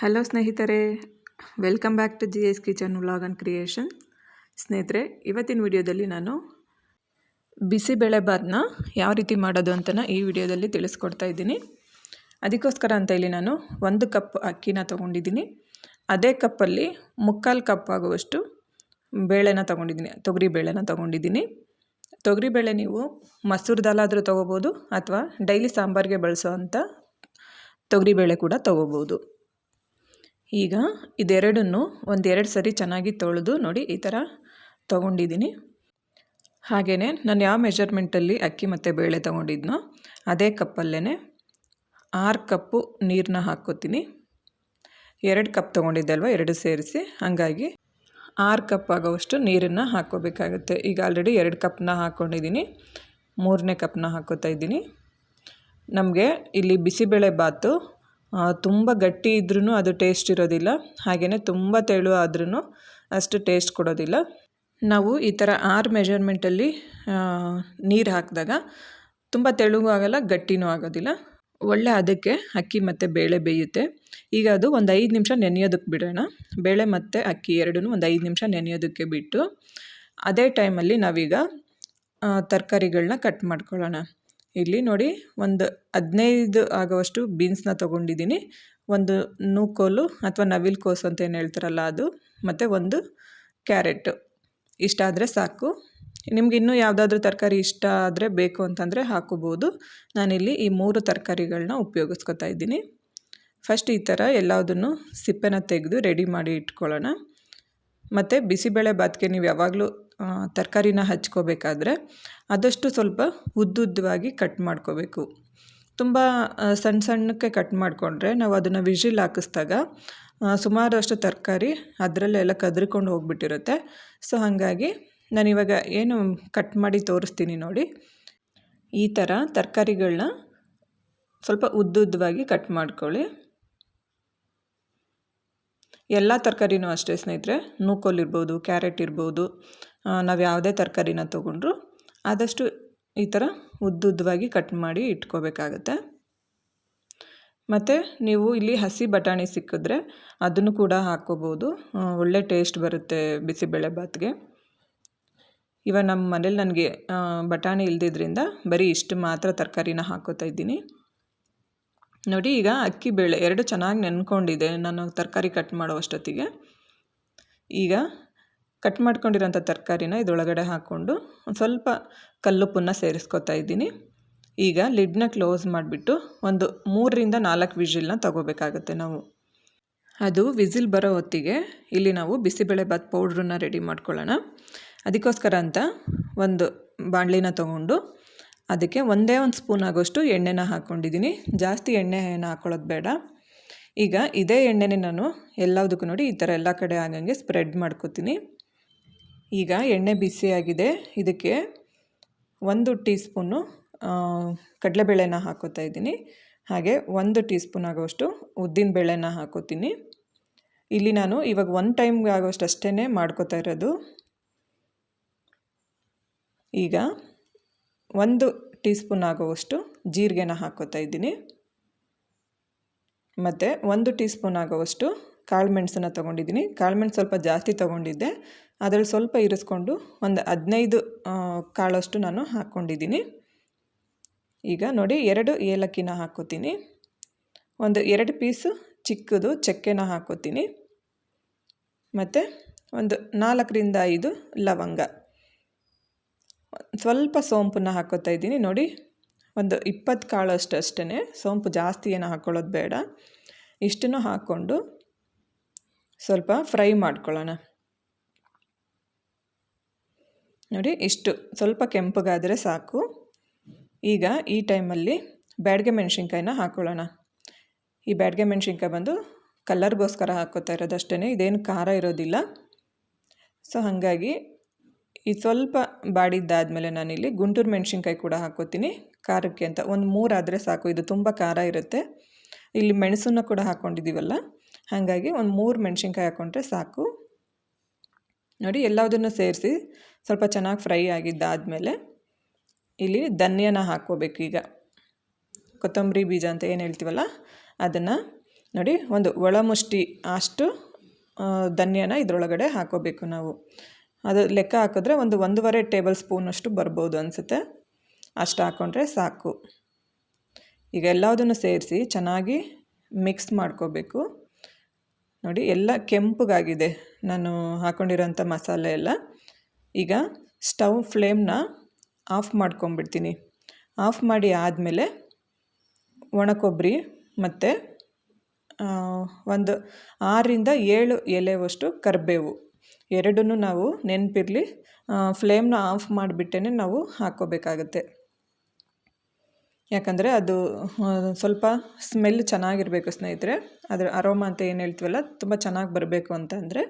Hello ಸ್ನೇಹಿತರೆ, welcome back to G S kitchen vlog and creation. ಸ್ನೇಹಿತರೆ, ಇವತ್ತಿನ ವಿಡಿಯೋದಲ್ಲಿ ನಾನು ಬಿಸಿಬೇಳೆಬಾತನ್ನ ಯಾವ ರೀತಿ ಮಾಡೋದು ಅಂತನ ಈ ವಿಡಿಯೋದಲ್ಲಿ ತಿಳಿಸ್ಕೊಡ್ತಾ ಇದ್ದೀನಿ. ಅದಕ್ಕೋಸ್ಕರ ಅಂತ ಇಲ್ಲಿ ನಾನು ಒಂದು ಕಪ್ ಅಕ್ಕಿನ ತೊಗೊಂಡಿದ್ದೀನಿ. ಅದೇ ಕಪ್ಪಲ್ಲಿ ಮುಕ್ಕಾಲು ಕಪ್ ಆಗುವಷ್ಟು ಬೇಳೆನ ತೊಗೊಂಡಿದ್ದೀನಿ, ತೊಗರಿ ಬೇಳೆನ ತೊಗೊಂಡಿದ್ದೀನಿ. ತೊಗರಿಬೇಳೆ ನೀವು ಮಸೂರು ದಾಲ್ ಆದರೂ ತೊಗೋಬೋದು ಅಥವಾ ಡೈಲಿ ಸಾಂಬಾರಿಗೆ ಬಳಸೋ ಅಂಥ ತೊಗರಿಬೇಳೆ ಕೂಡ ತೊಗೋಬೋದು. ಈಗ ಇದೆರಡನ್ನು ಒಂದೆರಡು ಸರಿ ಚೆನ್ನಾಗಿ ತೊಳೆದು ನೋಡಿ ಈ ಥರ ತೊಗೊಂಡಿದ್ದೀನಿ. ಹಾಗೆಯೇ ನಾನು ಯಾವ ಮೆಜರ್ಮೆಂಟಲ್ಲಿ ಅಕ್ಕಿ ಮತ್ತು ಬೇಳೆ ತೊಗೊಂಡಿದ್ನೋ ಅದೇ ಕಪ್ಪಲ್ಲೇ ಆರು ಕಪ್ಪು ನೀರನ್ನ ಹಾಕ್ಕೋತೀನಿ. ಎರಡು ಕಪ್ ತೊಗೊಂಡಿದ್ದೆ ಅಲ್ವ, ಎರಡು ಸೇರಿಸಿ. ಹಾಗಾಗಿ ಆರು ಕಪ್ ಆಗೋವಷ್ಟು ನೀರನ್ನು ಹಾಕ್ಕೋಬೇಕಾಗುತ್ತೆ. ಈಗ ಆಲ್ರೆಡಿ ಎರಡು ಕಪ್ನ ಹಾಕ್ಕೊಂಡಿದ್ದೀನಿ, ಮೂರನೇ ಕಪ್ನ ಹಾಕ್ಕೋತಾ ಇದ್ದೀನಿ. ನಮಗೆ ಇಲ್ಲಿ ಬಿಸಿಬೇಳೆ ಬಾತು ತುಂಬ ಗಟ್ಟಿ ಇದ್ರೂ ಅದು ಟೇಸ್ಟ್ ಇರೋದಿಲ್ಲ. ಹಾಗೆಯೇ ತುಂಬ ತೆಳು ಆದ್ರೂ ಅಷ್ಟು ಟೇಸ್ಟ್ ಕೊಡೋದಿಲ್ಲ. ನಾವು ಈ ಥರ ಆರು ಮೆಜರ್ಮೆಂಟಲ್ಲಿ ನೀರು ಹಾಕಿದಾಗ ತುಂಬ ತೆಳುಗೂ ಆಗೋಲ್ಲ, ಗಟ್ಟಿನೂ ಆಗೋದಿಲ್ಲ. ಒಳ್ಳೆ ಅದಕ್ಕೆ ಅಕ್ಕಿ ಮತ್ತು ಬೇಳೆ ಬೇಯುತ್ತೆ. ಈಗ ಅದು ಒಂದು ಐದು ನಿಮಿಷ ನೆನೆಯೋದಕ್ಕೆ ಬಿಡೋಣ. ಬೇಳೆ ಮತ್ತು ಅಕ್ಕಿ ಎರಡೂ ಒಂದು ಐದು ನಿಮಿಷ ನೆನೆಯೋದಕ್ಕೆ ಬಿಟ್ಟು, ಅದೇ ಟೈಮಲ್ಲಿ ನಾವೀಗ ತರಕಾರಿಗಳನ್ನ ಕಟ್ ಮಾಡ್ಕೊಳ್ಳೋಣ. ಇಲ್ಲಿ ನೋಡಿ ಒಂದು ಹದಿನೈದು ಆಗುವಷ್ಟು ಬೀನ್ಸ್ನ ತೊಗೊಂಡಿದ್ದೀನಿ. ಒಂದು ನೂಕೋಲು ಅಥವಾ ನವಿಲ್ ಕೋಸು ಅಂತ ಏನು ಹೇಳ್ತಾರಲ್ಲ ಅದು, ಮತ್ತು ಒಂದು ಕ್ಯಾರೆಟು. ಇಷ್ಟ ಆದರೆ ಸಾಕು. ನಿಮ್ಗೆ ಇನ್ನೂ ಯಾವುದಾದ್ರೂ ತರಕಾರಿ ಇಷ್ಟ ಆದರೆ ಬೇಕು ಅಂತಂದರೆ ಹಾಕೋಬೋದು. ನಾನಿಲ್ಲಿ ಈ ಮೂರು ತರಕಾರಿಗಳನ್ನ ಉಪಯೋಗಿಸ್ಕೊತಾ ಇದ್ದೀನಿ. ಫಸ್ಟ್ ಈ ಥರ ಎಲ್ಲದನ್ನು ಸಿಪ್ಪೆನ ತೆಗೆದು ರೆಡಿ ಮಾಡಿ ಇಟ್ಕೊಳ್ಳೋಣ. ಮತ್ತು ಬಿಸಿಬೇಳೆ ಬಾತ್ಗೆ ನೀವು ಯಾವಾಗಲೂ ತರಕಾರಿನ ಹಚ್ಕೋಬೇಕಾದ್ರೆ ಆದಷ್ಟು ಸ್ವಲ್ಪ ಉದ್ದುದ್ದವಾಗಿ ಕಟ್ ಮಾಡ್ಕೋಬೇಕು. ತುಂಬ ಸಣ್ಣ ಸಣ್ಣಕ್ಕೆ ಕಟ್ ಮಾಡಿಕೊಂಡ್ರೆ ನಾವು ಅದನ್ನು ವಿಜಿಲ್ ಹಾಕಿಸ್ದಾಗ ಸುಮಾರಷ್ಟು ತರಕಾರಿ ಅದರಲ್ಲೆಲ್ಲ ಕದ್ರಿಕೊಂಡು ಹೋಗ್ಬಿಟ್ಟಿರುತ್ತೆ. ಸೊ ಹಾಗಾಗಿ ನಾನಿವಾಗ ಏನು ಕಟ್ ಮಾಡಿ ತೋರಿಸ್ತೀನಿ ನೋಡಿ. ಈ ಥರ ತರಕಾರಿಗಳನ್ನ ಸ್ವಲ್ಪ ಉದ್ದುದ್ದವಾಗಿ ಕಟ್ ಮಾಡ್ಕೊಳ್ಳಿ. ಎಲ್ಲ ತರಕಾರಿನೂ ಅಷ್ಟೇ ಸ್ನೇಹಿತರೆ, ನೂಕೋಲ್ ಇರ್ಬೋದು, ಕ್ಯಾರೆಟ್ ಇರ್ಬೋದು ನಾವು ಯಾವುದೇ ತರಕಾರಿನ ತೊಗೊಂಡ್ರು ಆದಷ್ಟು ಈ ಥರ ಉದ್ದುದ್ದವಾಗಿ ಕಟ್ ಮಾಡಿ ಇಟ್ಕೋಬೇಕಾಗತ್ತೆ. ಮತ್ತು ನೀವು ಇಲ್ಲಿ ಹಸಿ ಬಟಾಣಿ ಸಿಕ್ಕಿದ್ರೆ ಅದನ್ನು ಕೂಡ ಹಾಕ್ಕೋಬೋದು. ಒಳ್ಳೆ ಟೇಸ್ಟ್ ಬರುತ್ತೆ ಬಿಸಿಬೇಳೆ ಬಾತ್ಗೆ ಇವಾಗ ನಮ್ಮ ಮನೇಲಿ ನನಗೆ ಬಟಾಣಿ ಇಲ್ದಿದ್ರಿಂದ ಬರೀ ಇಷ್ಟು ಮಾತ್ರ ತರಕಾರಿನ ಹಾಕೋತಾ ಇದ್ದೀನಿ. ನೋಡಿ ಈಗ ಅಕ್ಕಿ ಬೇಳೆ ಎರಡು ಚೆನ್ನಾಗಿ ನೆನ್ಕೊಂಡಿದೆ. ನಾನು ತರಕಾರಿ ಕಟ್ ಮಾಡೋ ಅಷ್ಟೊತ್ತಿಗೆ. ಈಗ ಕಟ್ ಮಾಡ್ಕೊಂಡಿರೋಂಥ ತರಕಾರಿನ ಇದರೊಳಗಡೆ ಹಾಕ್ಕೊಂಡು ಒಂದು ಸ್ವಲ್ಪ ಕಲ್ಲುಪ್ಪನ್ನು ಸೇರಿಸ್ಕೊತಾ ಇದ್ದೀನಿ. ಈಗ ಲಿಡ್ನ ಕ್ಲೋಸ್ ಮಾಡಿಬಿಟ್ಟು ಒಂದು ಮೂರರಿಂದ ನಾಲ್ಕು ವಿಜಿಲ್ನ ತಗೋಬೇಕಾಗತ್ತೆ ನಾವು. ಅದು ವಿಸಿಲ್ ಬರೋ ಹೊತ್ತಿಗೆ ಇಲ್ಲಿ ನಾವು ಬಿಸಿಬೇಳೆಬಾತ್ ಪೌಡ್ರನ್ನ ರೆಡಿ ಮಾಡ್ಕೊಳ್ಳೋಣ. ಅದಕ್ಕೋಸ್ಕರ ಅಂತ ಒಂದು ಬಾಣಲಿನ ತೊಗೊಂಡು ಅದಕ್ಕೆ ಒಂದೇ ಒಂದು ಸ್ಪೂನ್ ಆಗೋಷ್ಟು ಎಣ್ಣೆನ ಹಾಕ್ಕೊಂಡಿದ್ದೀನಿ. ಜಾಸ್ತಿ ಎಣ್ಣೆನ ಹಾಕ್ಕೊಳ್ಳೋದು ಬೇಡ. ಈಗ ಇದೇ ಎಣ್ಣೆನೇ ನಾನು ಎಲ್ಲದಕ್ಕೂ ನೋಡಿ ಈ ಥರ ಎಲ್ಲ ಕಡೆ ಆಗಂಗೆ ಸ್ಪ್ರೆಡ್ ಮಾಡ್ಕೋತೀನಿ. ಈಗ ಎಣ್ಣೆ ಬಿಸಿಯಾಗಿದೆ. ಇದಕ್ಕೆ ಒಂದು ಟೀ ಸ್ಪೂನು ಕಡಲೆಬೇಳೆನ ಹಾಕೋತಾ ಇದ್ದೀನಿ. ಹಾಗೆ ಒಂದು ಟೀ ಸ್ಪೂನ್ ಆಗೋಷ್ಟು ಉದ್ದಿನ ಬೇಳೆನ ಹಾಕೋತೀನಿ. ಇಲ್ಲಿ ನಾನು ಇವಾಗ ಒನ್ ಟೈಮ್ಗೆ ಆಗೋಷ್ಟು ಅಷ್ಟೇ ಮಾಡ್ಕೋತಾ ಇರೋದು. ಈಗ ಒಂದು ಟೀ ಸ್ಪೂನ್ ಆಗೋವಷ್ಟು ಜೀರಿಗೆನ ಹಾಕೋತಾ ಇದ್ದೀನಿ. ಮತ್ತು ಒಂದು ಟೀ ಸ್ಪೂನ್ ಆಗುವಷ್ಟು ಕಾಳು ತೊಗೊಂಡಿದ್ದೀನಿ. ಮೆಣಸು ಸ್ವಲ್ಪ ಜಾಸ್ತಿ ತೊಗೊಂಡಿದ್ದೆ. ಅದರಲ್ಲಿ ಸ್ವಲ್ಪ ಇರಿಸ್ಕೊಂಡು ಒಂದು ಹದಿನೈದು ಕಾಳಷ್ಟು ನಾನು ಹಾಕ್ಕೊಂಡಿದ್ದೀನಿ. ಈಗ ನೋಡಿ, ಎರಡು ಏಲಕ್ಕಿನ ಹಾಕೋತೀನಿ ಒಂದು ಎರಡು ಪೀಸು ಚಿಕ್ಕದು ಚಕ್ಕೆನ ಹಾಕೋತೀನಿ ಮತ್ತು ಒಂದು ನಾಲ್ಕರಿಂದ ಐದು ಲವಂಗ. ಸ್ವಲ್ಪ ಸೋಂಪನ್ನ ಹಾಕೋತಾ ಇದ್ದೀನಿ. ನೋಡಿ, ಒಂದು ಇಪ್ಪತ್ತು ಕಾಳು ಅಷ್ಟು ಅಷ್ಟೇ ಸೋಂಪು ಜಾಸ್ತಿ ಏನು ಹಾಕ್ಕೊಳ್ಳೋದು ಬೇಡ. ಇಷ್ಟನ್ನು ಹಾಕ್ಕೊಂಡು ಸ್ವಲ್ಪ ಫ್ರೈ ಮಾಡ್ಕೊಳ್ಳೋಣ. ನೋಡಿ, ಇಷ್ಟು ಸ್ವಲ್ಪ ಕೆಂಪಗಾದರೆ ಸಾಕು. ಈಗ ಈ ಟೈಮಲ್ಲಿ ಬ್ಯಾಡ್ಗೆ ಮೆಣಸಿನ್ಕಾಯಿನ ಹಾಕ್ಕೊಳ್ಳೋಣ ಈ ಬ್ಯಾಡ್ಗೆ ಮೆಣಸಿನ್ಕಾಯಿ ಬಂದು ಕಲರ್ಗೋಸ್ಕರ ಹಾಕೋತಾ ಇರೋದಷ್ಟೇ ಇದೇನು ಖಾರ ಇರೋದಿಲ್ಲ. ಸೊ, ಹಾಗಾಗಿ ಈ ಸ್ವಲ್ಪ ಬಾಡಿದ್ದಾದಮೇಲೆ ನಾನಿಲ್ಲಿ ಗುಂಟೂರು ಮೆಣಸಿನ್ಕಾಯಿ ಕೂಡ ಹಾಕೋತೀನಿ ಖಾರಕ್ಕೆ ಅಂತ ಒಂದು ಮೂರಾದರೆ ಸಾಕು, ಇದು ತುಂಬ ಖಾರ ಇರುತ್ತೆ. ಇಲ್ಲಿ ಮೆಣಸನ್ನು ಕೂಡ ಹಾಕ್ಕೊಂಡಿದ್ದೀವಲ್ಲ ಹಾಗಾಗಿ ಒಂದು ಮೂರು ಮೆಣಸಿನ್ಕಾಯಿ ಹಾಕ್ಕೊಂಡ್ರೆ ಸಾಕು. ನೋಡಿ ಎಲ್ಲದನ್ನು ಸೇರಿಸಿ ಸ್ವಲ್ಪ ಚೆನ್ನಾಗಿ ಫ್ರೈ ಆಗಿದ್ದಾದಮೇಲೆ ಇಲ್ಲಿ ಧನ್ಯನ ಹಾಕ್ಕೋಬೇಕು ಈಗ. ಕೊತ್ತಂಬರಿ ಬೀಜ ಅಂತ ಏನು ಹೇಳ್ತೀವಲ್ಲ, ಅದನ್ನು ನೋಡಿ, ಒಂದು ಒಳಮುಷ್ಟಿ ಅಷ್ಟು ಧನ್ಯನ ಇದರೊಳಗಡೆ ಹಾಕೋಬೇಕು ನಾವು. ಅದು ಲೆಕ್ಕ ಹಾಕಿದ್ರೆ ಒಂದು ಒಂದೂವರೆ ಟೇಬಲ್ ಸ್ಪೂನಷ್ಟು ಬರ್ಬೋದು ಅನಿಸುತ್ತೆ. ಅಷ್ಟು ಹಾಕ್ಕೊಂಡ್ರೆ ಸಾಕು. ಈಗ ಎಲ್ಲದನ್ನು ಸೇರಿಸಿ ಚೆನ್ನಾಗಿ ಮಿಕ್ಸ್ ಮಾಡ್ಕೋಬೇಕು. ನೋಡಿ, ಎಲ್ಲ ಕೆಂಪಗಾಗಿದೆ. ನಾನು ಹಾಕ್ಕೊಂಡಿರೋಂಥ ಮಸಾಲೆ ಎಲ್ಲ. ಈಗ ಸ್ಟವ್ ಫ್ಲೇಮ್ನ ಆಫ್ ಮಾಡ್ಕೊಂಬಿಡ್ತೀನಿ ಆಫ್ ಮಾಡಿ ಆದಮೇಲೆ ಒಣ ಕೊಬ್ಬರಿ ಮತ್ತು ಒಂದು ಆರರಿಂದ ಏಳು ಎಲೆವಷ್ಟು ಕರಿಬೇವು. ಎರಡನ್ನೂ ನಾವು ನೆನಪಿರಲಿ ಫ್ಲೇಮ್ನ ಆಫ್ ಮಾಡಿಬಿಟ್ಟೇ ನಾವು ಹಾಕ್ಕೋಬೇಕಾಗತ್ತೆ. ಯಾಕಂದರೆ ಅದು ಸ್ವಲ್ಪ ಸ್ಮೆಲ್ ಚೆನ್ನಾಗಿರಬೇಕು ಸ್ನೇಹಿತರೆ. ಅದರ ಅರೋಮ ಅಂತ ಏನು ಹೇಳ್ತೀವಲ್ಲ, ತುಂಬ ಚೆನ್ನಾಗಿ ಬರಬೇಕು ಅಂತಂದರೆ,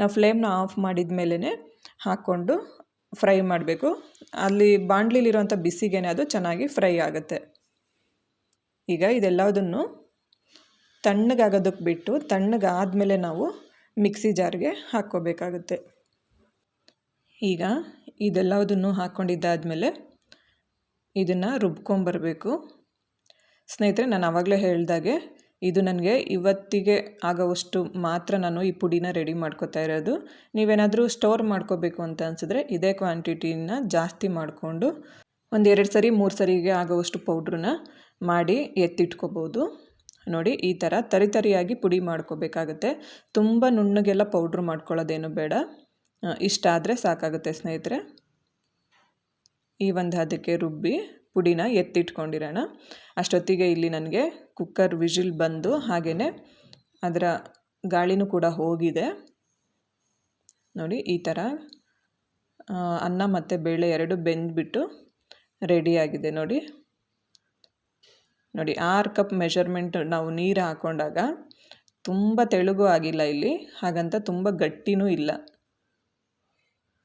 ನಾವು ಫ್ಲೇಮ್ನ ಆಫ್ ಮಾಡಿದ ಮೇಲೇ ಹಾಕ್ಕೊಂಡು ಫ್ರೈ ಮಾಡಬೇಕು. ಅಲ್ಲಿ ಬಾಣಲಿಲಿರುವಂಥ ಬಿಸಿಗೇನೆ ಅದು ಚೆನ್ನಾಗಿ ಫ್ರೈ ಆಗುತ್ತೆ. ಈಗ ಇದೆಲ್ಲದನ್ನು ತಣ್ಣಗಾಗೋದಕ್ಕೆ ಬಿಟ್ಟು, ತಣ್ಣಗಾದಮೇಲೆ ನಾವು ಮಿಕ್ಸಿ ಜಾರ್ಗೆ ಹಾಕ್ಕೋಬೇಕಾಗುತ್ತೆ. ಈಗ ಇದೆಲ್ಲದನ್ನು ಹಾಕ್ಕೊಂಡಿದ್ದಾದಮೇಲೆ ಇದನ್ನು ರುಬ್ಕೊಂಬರಬೇಕು. ಸ್ನೇಹಿತರೆ, ನಾನು ಆವಾಗಲೇ ಹೇಳಿದಾಗೆ ಇದು ನನಗೆ ಇವತ್ತಿಗೆ ಆಗೋವಷ್ಟು ಮಾತ್ರ ನಾನು ಈ ಪುಡಿನ ರೆಡಿ ಮಾಡ್ಕೋತಾ ಇರೋದು. ನೀವೇನಾದರೂ ಸ್ಟೋರ್ ಮಾಡ್ಕೋಬೇಕು ಅಂತ ಅನಿಸಿದ್ರೆ ಇದೇ ಕ್ವಾಂಟಿಟಿನ ಜಾಸ್ತಿ ಮಾಡಿಕೊಂಡು ಒಂದು ಎರಡು ಸರಿ, ಮೂರು ಸರಿಗೆ ಆಗೋವಷ್ಟು ಪೌಡ್ರನ್ನ ಮಾಡಿ ಎತ್ತಿಟ್ಕೋಬೋದು. ನೋಡಿ, ಈ ಥರ ತರಿತರಿಯಾಗಿ ಪುಡಿ ಮಾಡ್ಕೋಬೇಕಾಗತ್ತೆ. ತುಂಬ ನುಣ್ಣಗೆಲ್ಲ ಪೌಡ್ರ್ ಮಾಡ್ಕೊಳ್ಳೋದೇನು ಬೇಡ. ಇಷ್ಟ ಆದರೆ ಸಾಕಾಗುತ್ತೆ ಸ್ನೇಹಿತರೆ. ಈ ಒಂದು ಹದಕ್ಕೆ ರುಬ್ಬಿ ಪುಡಿನ ಎತ್ತಿಟ್ಕೊಂಡಿರೋಣ. ಅಷ್ಟೊತ್ತಿಗೆ ಇಲ್ಲಿ ನನಗೆ ಕುಕ್ಕರ್ ವಿಜಿಲ್ ಬಂದು ಹಾಗೆಯೇ ಅದರ ಗಾಳಿನೂ ಕೂಡ ಹೋಗಿದೆ. ನೋಡಿ, ಈ ಥರ ಅನ್ನ ಮತ್ತು ಬೇಳೆ ಎರಡು ಬೆಂದ್ಬಿಟ್ಟು ರೆಡಿಯಾಗಿದೆ ನೋಡಿ. ನೋಡಿ, ಆರು ಕಪ್ ಮೆಷರ್ಮೆಂಟ್ ನಾವು ನೀರು ಹಾಕ್ಕೊಂಡಾಗ ತುಂಬ ತೆಳುಗು ಆಗಿಲ್ಲ ಇಲ್ಲಿ, ಹಾಗಂತ ತುಂಬ ಗಟ್ಟಿನೂ ಇಲ್ಲ.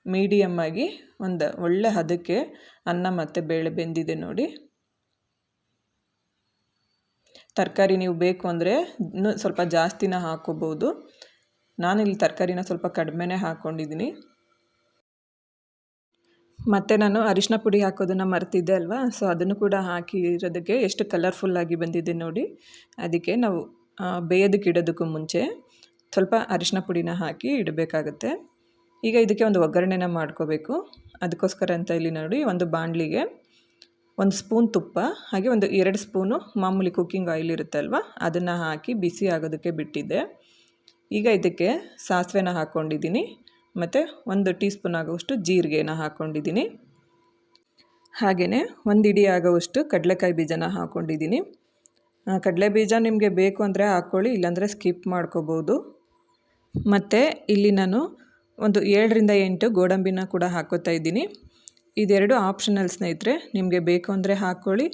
ಮೀಡಿಯಮ್ ಆಗಿ ಒಂದು ಒಳ್ಳೆ ಹದಕ್ಕೆ ಅನ್ನ ಮತ್ತು ಬೇಳೆ ಬೆಂದಿದೆ ನೋಡಿ. ತರಕಾರಿ ನೀವು ಬೇಕು ಅಂದರೆ ಇನ್ನೂ ಸ್ವಲ್ಪ ಜಾಸ್ತಿನ ಹಾಕೋಬೋದು. ನಾನಿಲ್ಲಿ ತರಕಾರಿನ ಸ್ವಲ್ಪ ಕಡಿಮೆನೇ ಹಾಕ್ಕೊಂಡಿದ್ದೀನಿ ಮತ್ತು ನಾನು ಅರಿಶಿನ ಪುಡಿ ಹಾಕೋದನ್ನು ಮರ್ತಿದ್ದೆ ಅಲ್ವಾ? ಸೊ ಅದನ್ನು ಕೂಡ ಹಾಕಿರೋದಕ್ಕೆ ಎಷ್ಟು ಕಲರ್ಫುಲ್ಲಾಗಿ ಬಂದಿದೆ ನೋಡಿ. ಅದಕ್ಕೆ ನಾವು ಬೇಯೋದಕ್ಕೆ ಇಡೋದಕ್ಕೂ ಮುಂಚೆ ಸ್ವಲ್ಪ ಅರಿಶಿನ ಪುಡಿನ ಹಾಕಿ ಇಡಬೇಕಾಗತ್ತೆ. ಈಗ ಇದಕ್ಕೆ ಒಂದು ಒಗ್ಗರಣೆನ ಮಾಡ್ಕೋಬೇಕು. ಅದಕ್ಕೋಸ್ಕರ ಅಂತ ಇಲ್ಲಿ ನೋಡಿ, ಒಂದು ಬಾಣಲಿಗೆ ಒಂದು ಸ್ಪೂನ್ ತುಪ್ಪ, ಹಾಗೆ ಒಂದು ಎರಡು ಸ್ಪೂನು ಮಾಮೂಲಿ ಕುಕ್ಕಿಂಗ್ ಆಯಿಲ್ ಇರುತ್ತಲ್ವ ಅದನ್ನು ಹಾಕಿ ಬಿಸಿ ಆಗೋದಕ್ಕೆ ಬಿಟ್ಟಿದ್ದೆ. ಈಗ ಇದಕ್ಕೆ ಸಾಸಿವೆನ ಹಾಕ್ಕೊಂಡಿದ್ದೀನಿ ಮತ್ತು ಒಂದು ಟೀ ಸ್ಪೂನ್ ಆಗುವಷ್ಟು ಜೀರಿಗೆನ ಹಾಕ್ಕೊಂಡಿದ್ದೀನಿ ಹಾಗೆಯೇ ಒಂದು ಇಡಿ ಆಗೋವಷ್ಟು ಕಡಲೆಕಾಯಿ ಬೀಜನ ಹಾಕ್ಕೊಂಡಿದ್ದೀನಿ ಕಡಲೆ ಬೀಜ ನಿಮಗೆ ಬೇಕು ಅಂದರೆ ಹಾಕ್ಕೊಳ್ಳಿ, ಇಲ್ಲಾಂದರೆ ಸ್ಕಿಪ್ ಮಾಡ್ಕೋಬೋದು. ಮತ್ತು ಇಲ್ಲಿ ನಾನು ಒಂದು ಏಳರಿಂದ ಎಂಟು ಗೋಡಂಬಿನ ಕೂಡ ಹಾಕೋತಾ ಇದ್ದೀನಿ. ಇದೆರಡು ಆಪ್ಷನಲ್ ಸ್ನೇಹಿತರೆ, ನಿಮಗೆ ಬೇಕು ಅಂದರೆ ಹಾಕ್ಕೊಳ್ಳಿ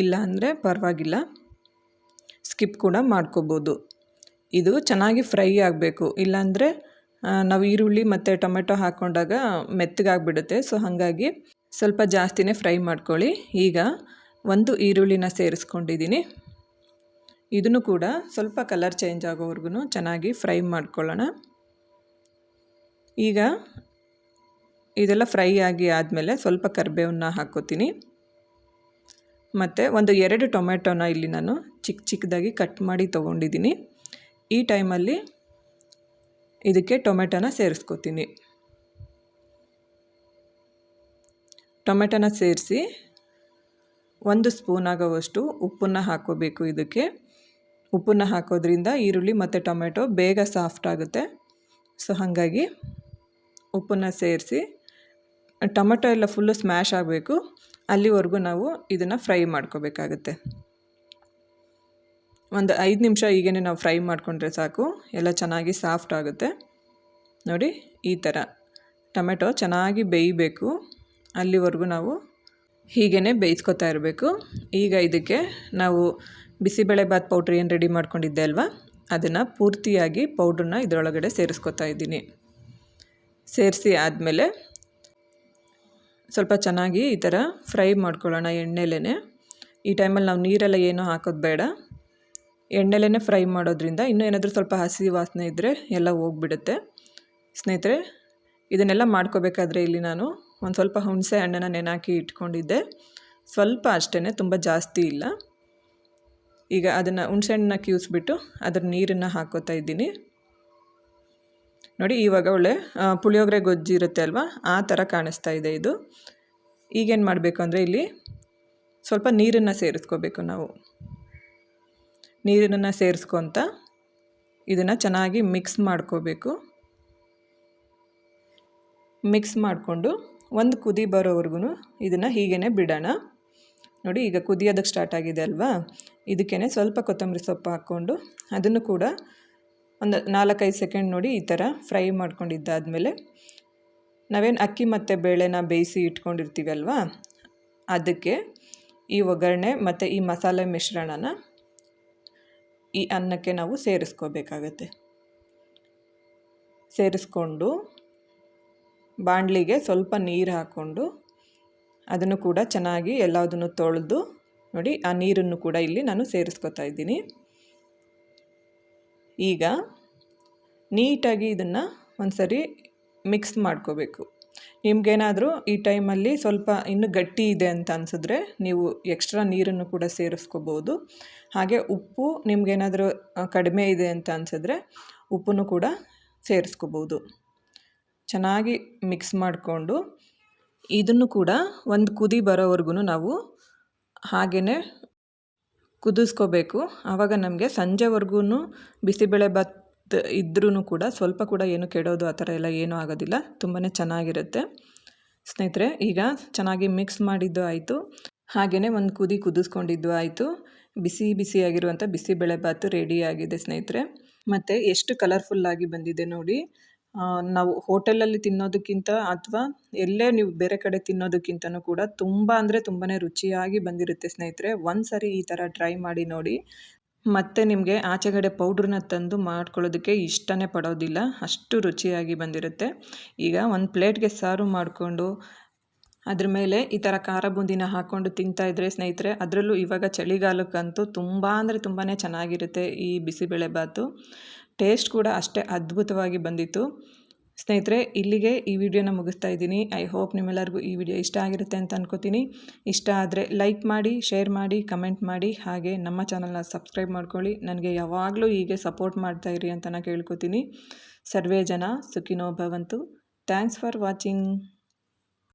ಇಲ್ಲ ಅಂದರೆ ಪರವಾಗಿಲ್ಲ. ಸ್ಕಿಪ್ ಕೂಡ ಮಾಡ್ಕೋಬೋದು. ಇದು ಚೆನ್ನಾಗಿ ಫ್ರೈ ಆಗಬೇಕು. ಇಲ್ಲಾಂದರೆ ನಾವು ಈರುಳ್ಳಿ ಮತ್ತು ಟೊಮೆಟೊ ಹಾಕ್ಕೊಂಡಾಗ ಮೆತ್ತಗಾಗ್ಬಿಡುತ್ತೆ. ಸೊ ಹಾಗಾಗಿ ಸ್ವಲ್ಪ ಜಾಸ್ತಿನೇ ಫ್ರೈ ಮಾಡ್ಕೊಳ್ಳಿ. ಈಗ ಒಂದು ಈರುಳ್ಳಿನ ಸೇರಿಸ್ಕೊಂಡಿದ್ದೀನಿ. ಇದನ್ನು ಕೂಡ ಸ್ವಲ್ಪ ಕಲರ್ ಚೇಂಜ್ ಆಗೋವರೆಗೂ ಚೆನ್ನಾಗಿ ಫ್ರೈ ಮಾಡ್ಕೊಳ್ಳೋಣ. ಈಗ ಇದೆಲ್ಲ ಫ್ರೈ ಆಗಿ ಆದಮೇಲೆ ಸ್ವಲ್ಪ ಕರಿಬೇವನ್ನ ಹಾಕ್ಕೋತೀನಿ. ಮತ್ತು ಒಂದು ಎರಡು ಟೊಮೆಟೊನ ಇಲ್ಲಿ ನಾನು ಚಿಕ್ಕ ಚಿಕ್ಕದಾಗಿ ಕಟ್ ಮಾಡಿ ತೊಗೊಂಡಿದ್ದೀನಿ. ಈ ಟೈಮಲ್ಲಿ ಇದಕ್ಕೆ ಟೊಮೆಟೊನ ಸೇರಿಸ್ಕೋತೀನಿ. ಟೊಮೆಟೊನ ಸೇರಿಸಿ ಒಂದು ಸ್ಪೂನ್ ಆಗೋವಷ್ಟು ಉಪ್ಪನ್ನು ಹಾಕೋಬೇಕು ಇದಕ್ಕೆ. ಉಪ್ಪನ್ನು ಹಾಕೋದ್ರಿಂದ ಈರುಳ್ಳಿ ಮತ್ತು ಟೊಮೆಟೊ ಬೇಗ ಸಾಫ್ಟ್ ಆಗುತ್ತೆ. ಸೊ, ಹಾಗಾಗಿ ಉಪ್ಪನ್ನು ಸೇರಿಸಿ, ಟೊಮೆಟೊ ಎಲ್ಲ ಫುಲ್ಲು ಸ್ಮ್ಯಾಶ್ ಆಗಬೇಕು. ಅಲ್ಲಿವರೆಗೂ ನಾವು ಇದನ್ನು ಫ್ರೈ ಮಾಡ್ಕೋಬೇಕಾಗತ್ತೆ. ಒಂದು ಐದು ನಿಮಿಷ ಈಗೇ ನಾವು ಫ್ರೈ ಮಾಡಿಕೊಂಡ್ರೆ ಸಾಕು. ಎಲ್ಲ ಚೆನ್ನಾಗಿ ಸಾಫ್ಟ್ ಆಗುತ್ತೆ. ನೋಡಿ, ಈ ಥರ ಟೊಮೆಟೊ ಚೆನ್ನಾಗಿ ಬೇಯಬೇಕು. ಅಲ್ಲಿವರೆಗೂ ನಾವು ಹೀಗೇ ಬೇಯಿಸ್ಕೊತಾ ಇರಬೇಕು. ಈಗ ಇದಕ್ಕೆ ನಾವು ಬಿಸಿಬೇಳೆಬಾತ್ ಪೌಡ್ರ್ ಏನು ರೆಡಿ ಮಾಡ್ಕೊಂಡಿದ್ದೆ ಅಲ್ವಾ? ಅದನ್ನು ಪೂರ್ತಿಯಾಗಿ ಪೌಡ್ರನ್ನ ಇದರೊಳಗಡೆ ಸೇರಿಸ್ಕೊತಾ ಇದ್ದೀನಿ. ಸೇರಿಸಿ ಆದಮೇಲೆ ಸ್ವಲ್ಪ ಚೆನ್ನಾಗಿ ಈ ಥರ ಫ್ರೈ ಮಾಡ್ಕೊಳ್ಳೋಣ ಎಣ್ಣೆಲೇ ಈ ಟೈಮಲ್ಲಿ ನಾವು ನೀರೆಲ್ಲ ಏನು ಹಾಕೋದು ಬೇಡ. ಎಣ್ಣೆಲೇ ಫ್ರೈ ಮಾಡೋದ್ರಿಂದ ಇನ್ನೂ ಏನಾದರೂ ಸ್ವಲ್ಪ ಹಸಿ ವಾಸನೆ ಇದ್ದರೆ ಎಲ್ಲ ಹೋಗ್ಬಿಡುತ್ತೆ. ಸ್ನೇಹಿತರೆ, ಇದನ್ನೆಲ್ಲ ಮಾಡ್ಕೋಬೇಕಾದ್ರೆ ಇಲ್ಲಿ ನಾನು ಒಂದು ಸ್ವಲ್ಪ ಹುಣಸೆ ಹಣ್ಣನ್ನು ನೆನಾಕಿ ಇಟ್ಕೊಂಡಿದ್ದೆ. ಸ್ವಲ್ಪ ಅಷ್ಟೇ ತುಂಬ ಜಾಸ್ತಿ ಇಲ್ಲ. ಈಗ ಅದನ್ನು ಹುಣಸೆ ಹಣ್ಣನ್ನ ಕ್ಯೂಸ್ಬಿಟ್ಟು ಅದರ ನೀರನ್ನು ಹಾಕೋತಾ ಇದ್ದೀನಿ. ನೋಡಿ, ಇವಾಗ ಒಳ್ಳೆ ಪುಳಿಯೋಗರೆ ಗೊಜ್ಜು ಇರುತ್ತೆ ಅಲ್ವಾ? ಆ ಥರ ಕಾಣಿಸ್ತಾ ಇದೆ ಇದು. ಈಗೇನು ಮಾಡಬೇಕು ಅಂದರೆ ಇಲ್ಲಿ ಸ್ವಲ್ಪ ನೀರನ್ನು ಸೇರಿಸ್ಕೋಬೇಕು ನಾವು. ನೀರನ್ನು ಸೇರಿಸ್ಕೊತ ಇದನ್ನು ಚೆನ್ನಾಗಿ ಮಿಕ್ಸ್ ಮಾಡ್ಕೋಬೇಕು. ಮಿಕ್ಸ್ ಮಾಡಿಕೊಂಡು ಒಂದು ಕುದಿ ಬರೋವರೆಗೂ ಇದನ್ನು ಹೀಗೇ ಬಿಡೋಣ. ನೋಡಿ, ಈಗ ಕುದಿಯೋದಕ್ಕೆ ಸ್ಟಾರ್ಟ್ ಆಗಿದೆ ಅಲ್ವಾ? ಇದಕ್ಕೇ ಸ್ವಲ್ಪ ಕೊತ್ತಂಬರಿ ಸೊಪ್ಪು ಹಾಕ್ಕೊಂಡು ಅದನ್ನು ಕೂಡ ಒಂದು ನಾಲ್ಕೈದು ಸೆಕೆಂಡ್ ನೋಡಿ ಈ ಥರ ಫ್ರೈ ಮಾಡ್ಕೊಂಡಿದ್ದಾದಮೇಲೆ ನಾವೇನು ಅಕ್ಕಿ ಮತ್ತು ಬೇಳೆನ ಬೇಯಿಸಿ ಇಟ್ಕೊಂಡಿರ್ತೀವಲ್ವಾ? ಅದಕ್ಕೆ ಈ ಒಗ್ಗರಣೆ ಮತ್ತು ಈ ಮಸಾಲೆ ಮಿಶ್ರಣನ ಈ ಅನ್ನಕ್ಕೆ ನಾವು ಸೇರಿಸ್ಕೋಬೇಕಾಗತ್ತೆ. ಸೇರಿಸ್ಕೊಂಡು ಬಾಣಲಿಗೆ ಸ್ವಲ್ಪ ನೀರು ಹಾಕ್ಕೊಂಡು ಅದನ್ನು ಕೂಡ ಚೆನ್ನಾಗಿ ಎಲ್ಲದನ್ನು ತೊಳೆದು ನೋಡಿ ಆ ನೀರನ್ನು ಕೂಡ ಇಲ್ಲಿ ನಾನು ಸೇರಿಸ್ಕೊತಾ ಇದ್ದೀನಿ. ಈಗ ನೀಟಾಗಿ ಇದನ್ನು ಒಂದು ಸರಿ ಮಿಕ್ಸ್ ಮಾಡ್ಕೋಬೇಕು. ನಿಮಗೇನಾದರೂ ಈ ಟೈಮಲ್ಲಿ ಸ್ವಲ್ಪ ಇನ್ನೂ ಗಟ್ಟಿ ಇದೆ ಅಂತ ಅನಿಸಿದ್ರೆ ನೀವು ಎಕ್ಸ್ಟ್ರಾ ನೀರನ್ನು ಕೂಡ ಸೇರಿಸ್ಕೋಬೋದು. ಹಾಗೆ ಉಪ್ಪು ನಿಮಗೇನಾದರೂ ಕಡಿಮೆ ಇದೆ ಅಂತ ಅನಿಸಿದ್ರೆ ಉಪ್ಪನ್ನು ಕೂಡ ಸೇರಿಸ್ಕೋಬೋದು. ಚೆನ್ನಾಗಿ ಮಿಕ್ಸ್ ಮಾಡಿಕೊಂಡು ಇದನ್ನು ಕೂಡ ಒಂದು ಕುದಿ ಬರೋವರೆಗೂ ನಾವು ಹಾಗೇ ಕುದಿಸ್ಕೋಬೇಕು. ಆವಾಗ ನಮಗೆ ಸಂಜೆವರೆಗೂ ಬಿಸಿಬೇಳೆಭಾತ್ ಇದ್ರೂ ಕೂಡ ಸ್ವಲ್ಪ ಕೂಡ ಏನು ಕೆಡೋದು ಆ ಥರ ಎಲ್ಲ ಏನೂ ಆಗೋದಿಲ್ಲ. ತುಂಬಾ ಚೆನ್ನಾಗಿರುತ್ತೆ. ಸ್ನೇಹಿತರೆ, ಈಗ ಚೆನ್ನಾಗಿ ಮಿಕ್ಸ್ ಮಾಡಿದ್ದು ಆಯಿತು. ಹಾಗೆಯೇ ಒಂದು ಕುದಿ ಕುದಿಸ್ಕೊಂಡಿದ್ದು ಆಯಿತು. ಬಿಸಿ ಬಿಸಿಯಾಗಿರುವಂಥ ಬಿಸಿಬೇಳೆಭಾತು ರೆಡಿಯಾಗಿದೆ ಸ್ನೇಹಿತರೆ. ಮತ್ತು ಎಷ್ಟು ಕಲರ್ಫುಲ್ಲಾಗಿ ಬಂದಿದೆ ನೋಡಿ. ನಾವು ಹೋಟೆಲಲ್ಲಿ ತಿನ್ನೋದಕ್ಕಿಂತ ಅಥವಾ ಎಲ್ಲೇ ನೀವು ಬೇರೆ ಕಡೆ ತಿನ್ನೋದಕ್ಕಿಂತನೂ ಕೂಡ ತುಂಬ ಅಂದರೆ ತುಂಬಾ ರುಚಿಯಾಗಿ ಬಂದಿರುತ್ತೆ ಸ್ನೇಹಿತರೆ. ಒಂದು ಸರಿ ಈ ಥರ ಟ್ರೈ ಮಾಡಿ ನೋಡಿ. ಮತ್ತು ನಿಮಗೆ ಆಚೆಗಡೆ ಪೌಡ್ರನ್ನ ತಂದು ಮಾಡ್ಕೊಳ್ಳೋದಕ್ಕೆ ಇಷ್ಟನೇ ಪಡೋದಿಲ್ಲ. ಅಷ್ಟು ರುಚಿಯಾಗಿ ಬಂದಿರುತ್ತೆ. ಈಗ ಒಂದು ಪ್ಲೇಟ್ಗೆ ಸಾರು ಮಾಡಿಕೊಂಡು ಅದ್ರ ಮೇಲೆ ಈ ಥರ ಖಾರ ಬೂಂದಿನ ಹಾಕ್ಕೊಂಡು ತಿಂತಾಯಿದ್ರೆ ಸ್ನೇಹಿತರೆ, ಅದರಲ್ಲೂ ಇವಾಗ ಚಳಿಗಾಲಕ್ಕಂತೂ ತುಂಬ ಅಂದರೆ ತುಂಬಾ ಚೆನ್ನಾಗಿರುತ್ತೆ ಈ ಬಿಸಿಬೇಳೆಬಾತು. ಟೇಸ್ಟ್ ಕೂಡ ಅಷ್ಟೇ ಅದ್ಭುತವಾಗಿ ಬಂದಿತ್ತು. ಸ್ನೇಹಿತರೆ, ಇಲ್ಲಿಗೆ ಈ ವಿಡಿಯೋನ ಮುಗಿಸ್ತಾ ಇದ್ದೀನಿ. ಐ ಹೋಪ್ ನಿಮ್ಮೆಲ್ಲರಿಗೂ ಈ ವಿಡಿಯೋ ಇಷ್ಟ ಆಗಿರುತ್ತೆ ಅಂತ ಅನ್ಕೋತೀನಿ. ಇಷ್ಟ ಆದರೆ ಲೈಕ್ ಮಾಡಿ ಶೇರ್ ಮಾಡಿ ಕಮೆಂಟ್ ಮಾಡಿ, ಹಾಗೆ ನಮ್ಮ ಚಾನಲ್ನ ಸಬ್ಸ್ಕ್ರೈಬ್ ಮಾಡ್ಕೊಳ್ಳಿ. ನನಗೆ ಯಾವಾಗಲೂ ಹೀಗೆ ಸಪೋರ್ಟ್ ಮಾಡ್ತಾ ಇರಿ ಅಂತ ನಾನು ಕೇಳ್ಕೊತೀನಿ. ಸರ್ವೇ ಜನ ಸುಖಿನೋ ಭವಂತು. Thanks for watching